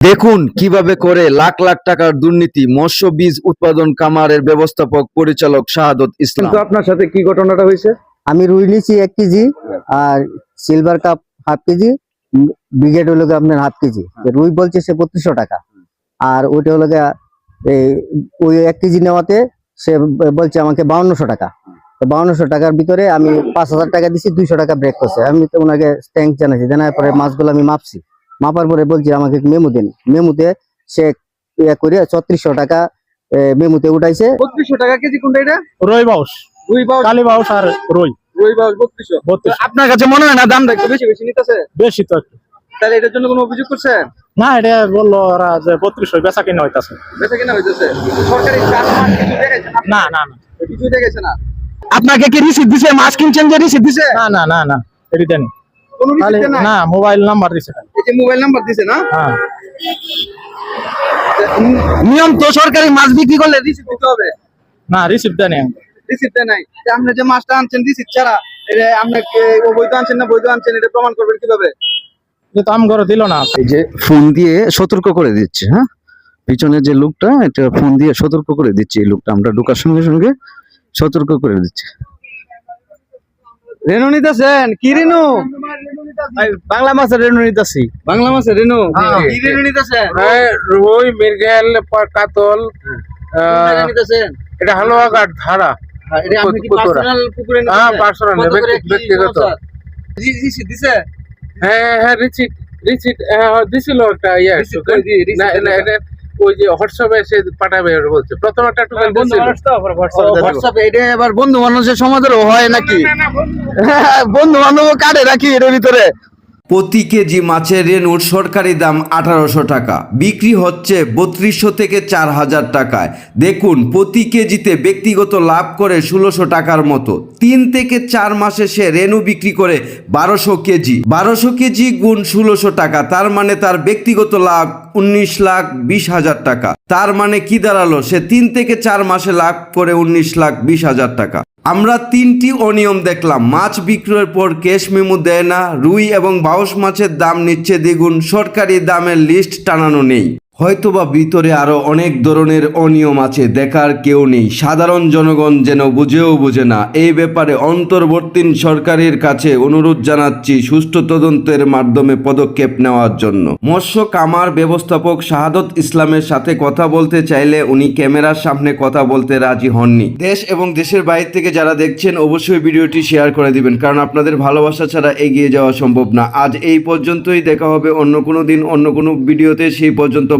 দেখুন কীভাবে করে লাখ লাখ টাকার দুর্নীতি মৎস্য বীজ উৎপাদন কামারের ব্যবস্থাপক পরিচালক শাহাদত ইসলাম। কিন্তু আপনার সাথে কি ঘটনাটা হয়েছে? আমি রুই নিচ্ছি এক কেজি আর সিলভার কাপ হাফ কেজি ব্রিগেড হলো গিয়ে আপনার হাফ কেজি। তো রুই বলছে সে বত্রিশশো টাকা। আর ওইটা হলো এই ওই এক কেজি নেওয়াতে সে বলছে আমাকে বাউন্নশো টাকা। তো বাউন্নশো টাকার ভিতরে আমি পাঁচ হাজার টাকা দিছি দুইশো টাকা ব্রেক করছে। আমি তো ওনাকে থ্যাঙ্ক জানাইছি। জানার পরে মাছগুলো আমি মাপছি। মাপার পরে বলছি আমাকে মেমু দেন। মেমুতে সে ইয়ে করে ছত্রিশশো টাকা মেমুতে উঠাইছে। বত্রিশশো টাকা কেজি কোনটা এটা? রই বাউস রুই বাউস কালী বাউস আর রই। রুই বাউস বত্রিশশো। বত্রিশ আপনার কাছে মনে হয় না দামটা একটু বেশি বেশি নিতেছে? বেশি তো একটু। তাহলে এটার জন্য কোনো অভিযোগ করছেন না এটা বলল ওরা যে বত্রিশ বেচা কিনা হইতাছে। বেচা কিনা হইতেছে। সরকারি চাষ মাস কিছু দেখেছে না? না না কিছু দেখেছে না? আপনাকে কি রিসিপ্ট দিছে? মাছ কিনছেন যে রিসিপ্ট দিছে? না না না না। এটি দেন। না মোবাইল নাম্বার দিছে যে মোবাইল নাম্বার দিছে না? হ্যাঁ। নিয়ম তো সরকারি মাছ বিক্রি করলে রিসিপ্ট দিতে হবে। না রিসিপ্ট দেন রিসিপ্ট নাই। আপনি যে মাছটা আনছেন রিসিপ্ট ছাড়া এটা আপনাকে বৈধ আনছেন না বৈধ আনছেন এটা প্রমাণ করবেন কীভাবে? কিন্তু আম ঘরে দিল না। এই যে ফোন দিয়ে সতর্ক করে দিচ্ছে হ্যাঁ? পিছনে যে লোকটা এটা ফোন দিয়ে সতর্ক করে দিচ্ছে এই লোকটা। আমরা ঢোকার সঙ্গে সঙ্গে সতর্ক করে দিচ্ছে। রেনু নিতেছেন? কি রেনু? বাংলা মাছের রেনু নিতেছি। বাংলা মাছের রেনু? হ্যাঁ। কি রেনু নিতেছেন? রুই মৃগেল কাতল এটা হালুয়াঘাট ধারা। পুকুরা। পার্সোনাল হ্যাঁ, ব্যক্তিগত। দিছে? হ্যাঁ হ্যাঁ রিসিট রিসিট দিছিল একটা ইয়ে ওই যে হোয়াটসঅ্যাপে সে পাঠাবে বলছে। প্রথম একটা হ্যাঁ, টোকেন দিছিল হোয়াটসঅ্যাপে এটা এবার বন্ধু মানুষের সমাজেরও হয় নাকি? বন্ধু। বান্ধব কাটে নাকি এর ভিতরে? প্রতি কেজি মাছের রেনুর সরকারি দাম আঠারোশো টাকা, বিক্রি হচ্ছে বত্রিশশো থেকে চার হাজার টাকায়। দেখুন, প্রতি কেজিতে ব্যক্তিগত লাভ করে ষোলোশো টাকার মতো। তিন থেকে চার মাসে সে রেনু বিক্রি করে বারোশো কেজি। বারোশো কেজি গুণ ষোলোশো টাকা, তার মানে তার ব্যক্তিগত লাভ উনিশ লাখ বিশ হাজার টাকা। তার মানে কি দাঁড়াল? সে তিন থেকে চার মাসে লাভ করে উনিশ লাখ বিশ হাজার টাকা। আমরা তিনটি অনিয়ম দেখলাম। মাছ বিক্রয়ের পর ক্যাশ মেমো দেয় না, রুই এবং বাউস মাছের দাম নিচ্ছে দ্বিগুণ। সরকারি দামের লিস্ট টানানো নেই। হয়তোবা ভিতরে আরও অনেক ধরনের অনিয়ম আছে, দেখার কেউ নেই। সাধারণ জনগণ যেন বুঝেও বুঝে না। এই ব্যাপারে অন্তর্বর্তীন সরকারের কাছে অনুরোধ জানাচ্ছি সুষ্ঠু তদন্তের মাধ্যমে পদক্ষেপ নেওয়ার জন্য। মৎস্য কামার ব্যবস্থাপক শাহাদত ইসলামের সাথে কথা বলতে চাইলে উনি ক্যামেরার সামনে কথা বলতে রাজি হননি। দেশ এবং দেশের বাইরে থেকে যারা দেখছেন, অবশ্যই ভিডিওটি শেয়ার করে দিবেন, কারণ আপনাদের ভালোবাসা ছাড়া এগিয়ে যাওয়া সম্ভব না। আজ এই পর্যন্তই, দেখা হবে অন্য কোনো দিন, অন্য কোনো ভিডিওতে, সেই পর্যন্ত